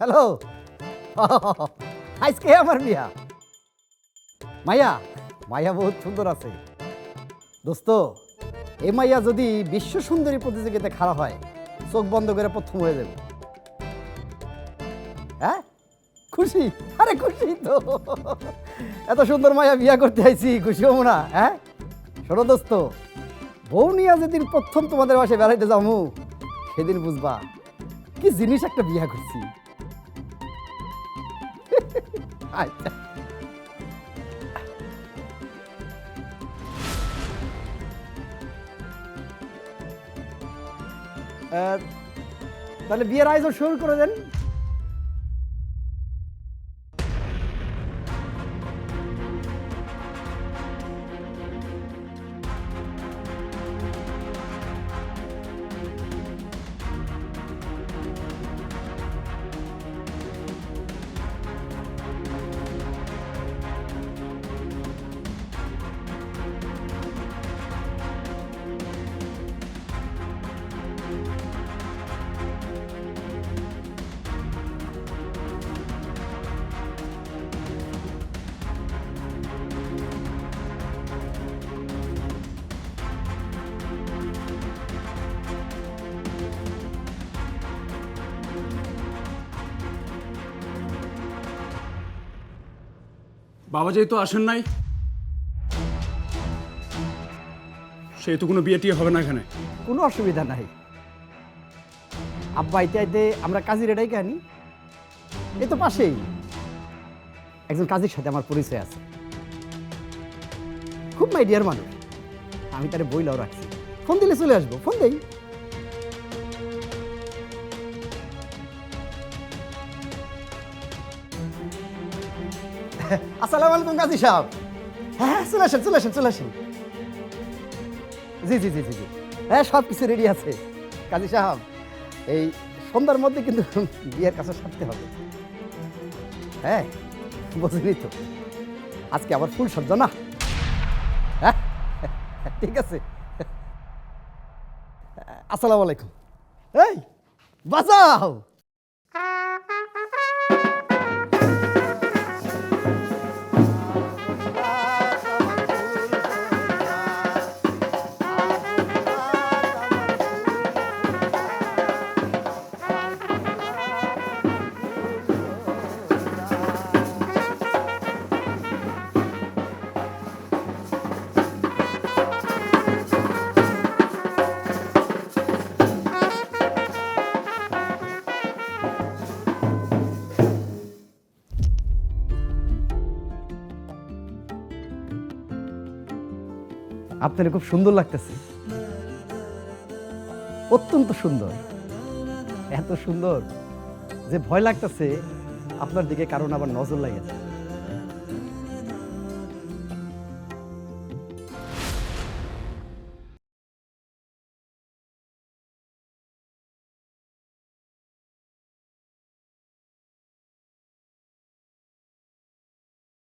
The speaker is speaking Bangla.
হ্যালো? আজকে আমার বিয়া। মাইয়া মাইয়া বহুত সুন্দর আছে। দোস্ত এ মাইয়া যদি বিশ্ব সুন্দরী প্রতিযোগিতায় খারাপ হয়, চোখ বন্ধ করে প্রথম হয়ে যাবে। হ্যাঁ? খুশি? আরে খুশি তো। এত সুন্দর মাইয়া বিয়া করতে আইছি, খুশি হব না হ্যাঁ? শোনো দোস্ত, বউ নিয়ে যেদিন প্রথম তোমাদের বাসায় বেড়াইতে যাব সেদিন বুঝবা, কি জিনিস একটা বিয়া করছি। আচ্ছা। তাহলে বিয়ের আয়োজন শুরু করে দেন। বাবা যেহেতু আসেন নাই, সেহেতু কোনো বিয়ে টিয়ে হবে না এখানে। কোনো অসুবিধা নাই। আব্বা আইতে আমরা কাজীর এটাই আনি। এই তো পাশেই। একজন কাজীর সাথে আমার পরিচয় আছে। খুব মাইডিয়ার মানুষ। আমি তারে বইলাও রাখছি। ফোন দিলে চলে আসব। ফোন দেই। আসসালামু আলাইকুম কাজী সাহেব। হ্যাঁ চলে আসেন চলে আসেন চলে আসেন। জি জি জি জি জি। হ্যাঁ সব কিছু রেডি আছে। কাজী সাহেব, এই সন্ধ্যার মধ্যে কিন্তু বিয়ের কাছে সারতে হবে। হ্যাঁ বুঝলি তো। আজকে আবার ফুল সজ্জা না? হ্যাঁ ঠিক আছে। আসসালামু আলাইকুম। এই, বাঁচাও! আপনার খুব সুন্দর লাগতেছে। অত্যন্ত সুন্দর। এত সুন্দর যে ভয় লাগতেছে, আপনার দিকে কারণ আবার নজর লাগেছে